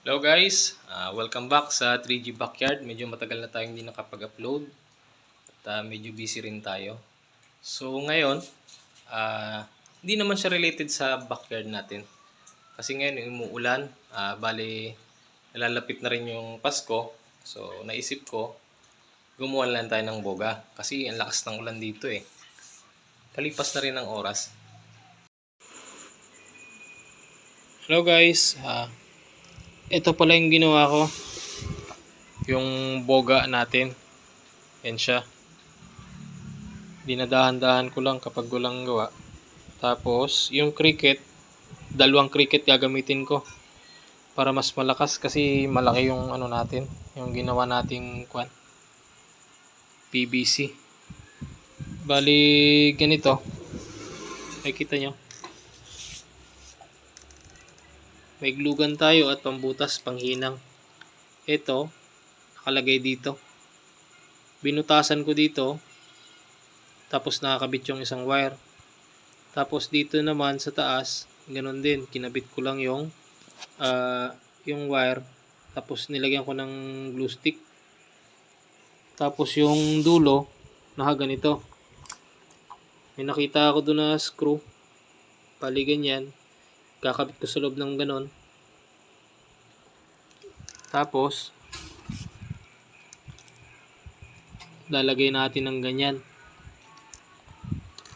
Hello guys, Ah, welcome back sa 3G Backyard. Medyo matagal na tayong hindi nakapag-upload at ah, medyo busy rin tayo. So ngayon, ah, hindi naman siya related sa backyard natin. Kasi ngayon umuulan, ah, bali nalalapit na rin yung Pasko. So naisip ko, gumawa lang tayo ng boga. Kasi ang lakas ng ulan dito eh. Kalipas na rin ng oras. Hello guys, ah, ito pala yung ginawa ko. Yung boga natin. Yan siya. Dinadahan-dahan ko lang kapag walang gawa. Tapos, yung cricket, dalawang cricket gagamitin ko. Para mas malakas kasi malaki yung ano natin. Yung ginawa nating kwan. PVC. Bali, ganito. Ay, kita nyo. May glugan tayo at pambutas panghinang. Ito, nakalagay dito. Binutasan ko dito. Tapos nakakabit yung isang wire. Tapos dito naman sa taas, ganun din. Kinabit ko lang yung ah, yung wire. Tapos nilagyan ko ng glue stick. Tapos yung dulo, nakaganito. May nakita ako doon na screw. Pali ganyan kakabit ko sa loob ng ganon. Tapos, lalagay natin ng ganyan.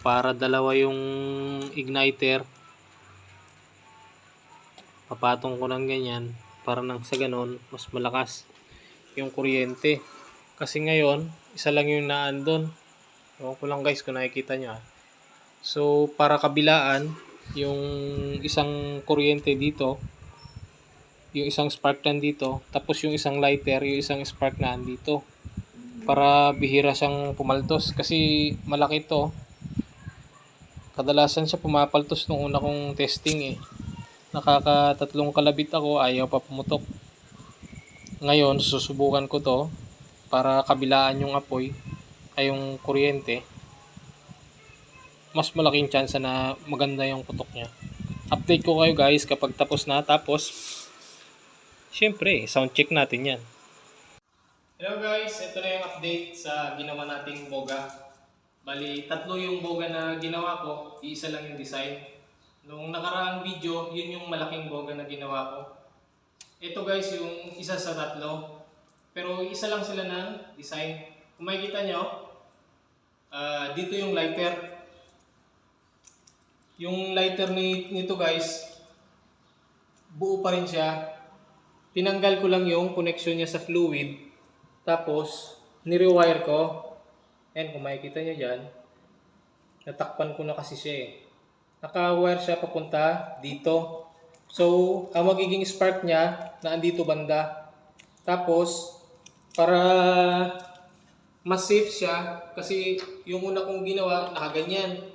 Para dalawa yung igniter. Papatong ko ng ganyan. Para nang sa ganon, mas malakas yung kuryente. Kasi ngayon, isa lang yung naan doon. Ewan ko lang guys kung nakikita nyo. ah. So, para kabilaan, yung isang kuryente dito, yung isang spark na dito, tapos yung isang lighter, yung isang spark na dito. Para bihira siyang pumaltos kasi malaki to. Kadalasan siya pumapaltos nung una kong testing eh. Nakakatatlong kalabit ako, ayaw pa pumutok. Ngayon, susubukan ko to para kabilaan yung apoy ay yung kuryente mas malaking chance na maganda yung putok niya. Update ko kayo guys kapag tapos na. Tapos, syempre, sound check natin yan. Hello guys, ito na yung update sa ginawa nating boga. Bali, tatlo yung boga na ginawa ko, iisa lang yung design. Nung nakaraang video, yun yung malaking boga na ginawa ko. Ito guys, yung isa sa tatlo. Pero isa lang sila ng design. Kung makikita nyo, ah, dito yung lighter, yung lighter ni, nito guys, buo pa rin siya. Tinanggal ko lang yung connection niya sa fluid. Tapos, nirewire ko. Ayan, kung makikita nyo dyan, natakpan ko na kasi siya eh. Naka-wire siya papunta dito. So, ang magiging spark niya, na andito banda. Tapos, para mas safe siya, kasi yung una kong ginawa, nakaganyan.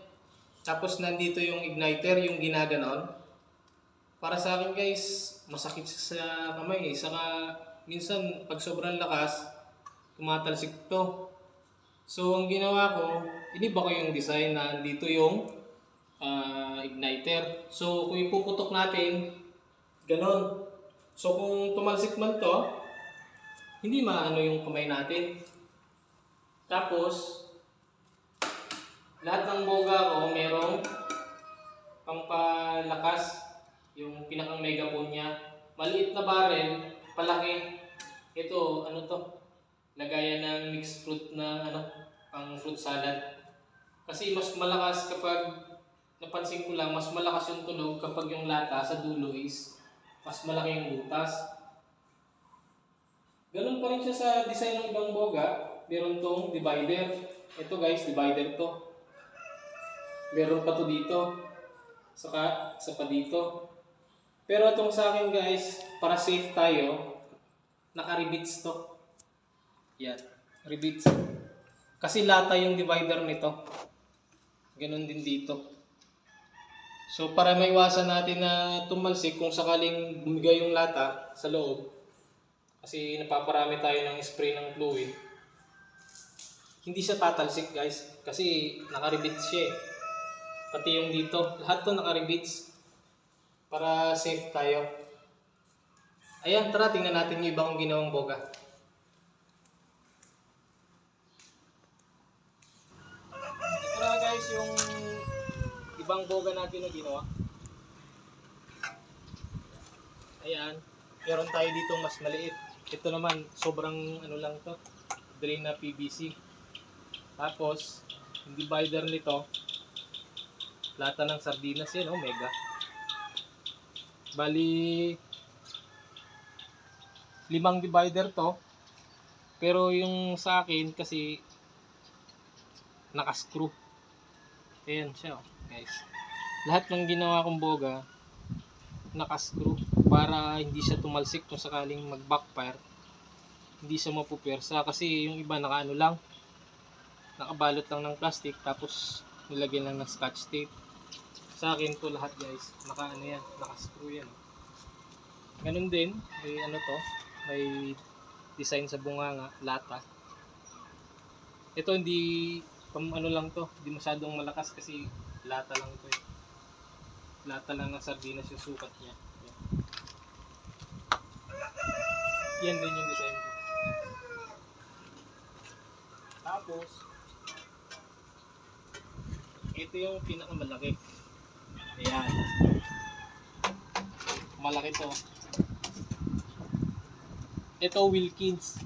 Tapos nandito yung igniter, yung ginaganon. Para sa akin guys, masakit sa kamay eh. Saka minsan pag sobrang lakas, tumatalsik to. So ang ginawa ko, iniba ko yung design na dito yung ah, igniter. So kung ipuputok natin, ganon. So kung tumalsik man to, hindi maano yung kamay natin. Tapos, lahat ng boga ko merong pampalakas yung pinakang megaphone niya. Maliit na barrel, palaki. Ito, ano to? Lagayan ng mixed fruit na ano, pang fruit salad. Kasi mas malakas kapag napansin ko lang, mas malakas yung tunog kapag yung lata sa dulo is mas malaki yung butas. Ganun pa rin siya sa design ng ibang boga. Meron tong divider. Ito guys, divider to. Meron pa to dito. Saka, sa pa dito. Pero itong sa akin guys, para safe tayo, naka-rivets to. Yan, rivets. Kasi lata yung divider nito. Ganon din dito. So para maiwasan natin na tumalsik kung sakaling bumigay yung lata sa loob, kasi napaparami tayo ng spray ng fluid, hindi siya tatalsik guys. Kasi naka-rivets siya eh. Pati yung dito, lahat to naka-rivets para safe tayo. Ayan, tara, tingnan natin yung ibang ginawang boga. Na guys, yung ibang boga natin na ginawa. Ayan, meron tayo dito mas maliit. Ito naman, sobrang ano lang to, drain na PVC. Tapos, yung divider nito, lata ng sardinas yan, oh, mega. Bali, limang divider to. Pero yung sa akin kasi naka-screw. Ayan siya, oh, guys. Lahat ng ginawa kong boga naka-screw para hindi siya tumalsik kung sakaling mag-backfire. Hindi siya mapupersa kasi yung iba nakaano lang nakabalot lang ng plastic tapos nilagyan lang ng scotch tape. Sa akin to lahat guys, naka ano yan, naka-screw yan. Ganun din, may ano to, may design sa bunganga, lata. Ito hindi pam ano lang to, hindi masyadong malakas kasi lata lang to eh. Lata lang ng sardinas yung sukat niya. Yan din yung design ko. Tapos, ito yung pinakamalaki. Ayan. Malaki to. Ito Wilkins.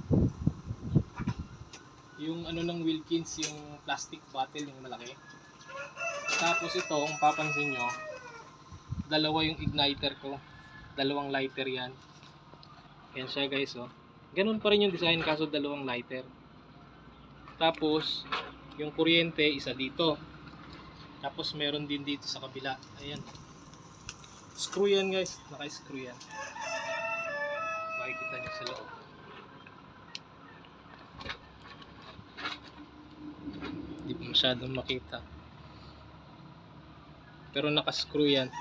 Yung ano ng Wilkins, yung plastic bottle, yung malaki. Tapos ito, kung papansin nyo, dalawa yung igniter ko. Dalawang lighter yan. Yan siya guys, oh. Ganun pa rin yung design kaso dalawang lighter. Tapos, yung kuryente, isa dito. Tapos meron din dito sa kabila. Ayan. Screw yan guys. Naka-screw yan. Makikita nyo sa loob. Hindi pa masyadong makita. Pero naka-screw yan.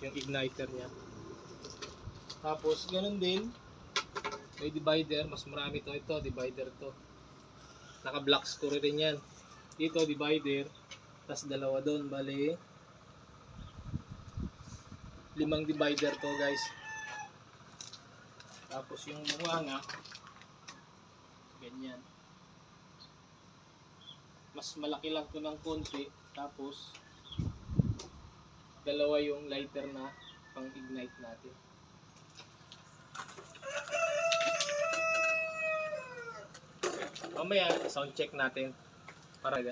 Yung igniter niya. Tapos ganun din. May divider. Mas marami to. Ito, divider to. Naka-black screw rin yan. Dito, divider. Tapos dalawa doon, bali. Limang divider to guys. Tapos yung bunga ganyan. Mas malaki lang to ng konti. Tapos, dalawa yung lighter na pang-ignite natin. Mamaya, sound check natin. Para